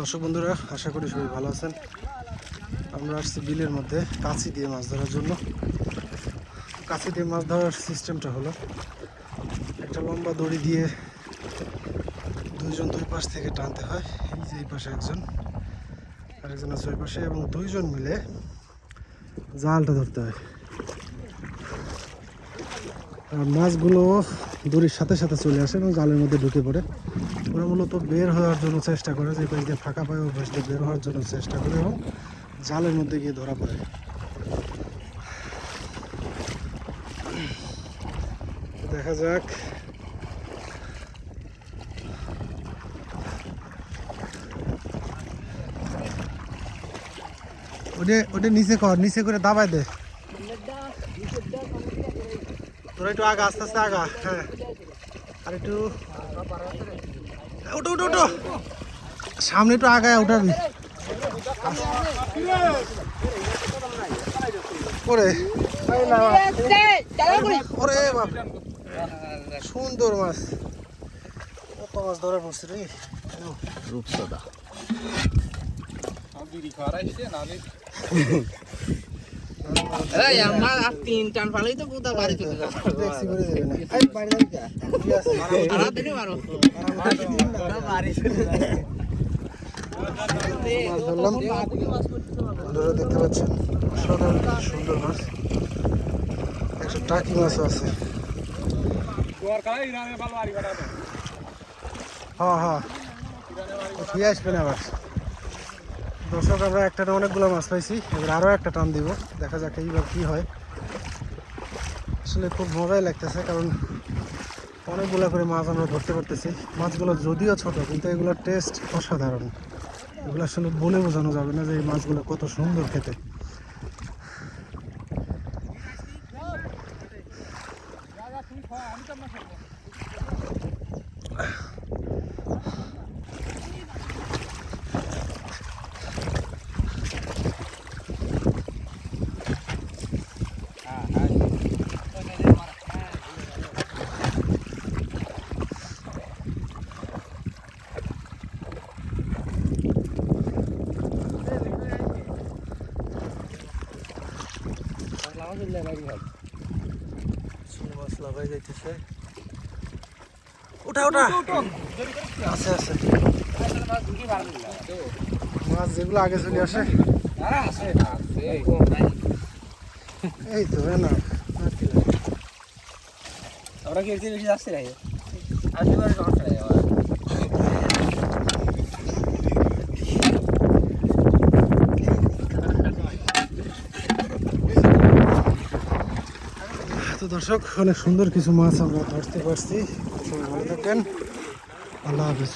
দর্শক বন্ধুরা, আশা করি সবাই ভালো আছেন। আমরা আসছি বিলের মধ্যে কাছি দিয়ে মাছ ধরার জন্য। কাছি দিয়ে মাছ ধরার সিস্টেমটা হলো, একটা লম্বা দড়ি দিয়ে দুইজন দুই পাশ থেকে টানতে হয়। এই যে এই পাশে একজন, আরেকজন আছে ওই পাশে এবং দুইজন মিলে জালটা ধরতে হয়। আর মাছগুলো দড়ির সাথে সাথে চলে আসে এবং জালের মধ্যে ঢুকে পড়ে। ওরা মূলত বের হওয়ার জন্য চেষ্টা করে, যে দিয়ে ফাঁকা পায় দিয়ে বের হওয়ার জন্য চেষ্টা করে এবং জালের মধ্যে গিয়ে ধরা পড়ে। দেখা যাক। ওটা ওটা নিচে কর, নিচে করে দাবাই দে। তোরা একটু আগা, আস্তে আস্তে আগা হ্যাঁ। আর একটু উঠো উঠো উঠো সামনে একটু আগায় উঠাবি ওরে। ওরে বাপ। সুন্দর মাছ। কত মাছ ধরা পড়ছে রে। রূপসদা। আর তিন টান তো বন্ধুরা দেখতে পাচ্ছেন, অসাধারণ সুন্দর মাছ। একশো টাকি মাছও আছে। হ্যাঁ হ্যাঁ। আবার? দর্শক, আমরা একটা না অনেকগুলো মাছ পাইছি। এবার আরও একটা টান দিব। দেখা যাক এইবার কি হয়। আসলে খুব মজাই লাগতেছে, কারণ অনেকগুলো করে মাছ আমরা ধরতে পারতেছি। মাছগুলো যদিও ছোট, কিন্তু এগুলোর টেস্ট অসাধারণ। এগুলো আসলে বলে বোঝানো যাবে না যে এই মাছগুলো কত সুন্দর খেতে। মাছ লাগাই যাইতেছে। উঠা উঠা। আছে আছে। মাছ যেগুলো আগে চলে আসে। এই তো না। লাগে? আমরা কি বেশি যাচ্ছে নাকি? আসতে পারে সমস্যা দর্শক অনেক সুন্দর কিছু মাছ আমরা ধরতে পারছি। সবাই ভালো থাকেন আল্লাহ হাফিজ।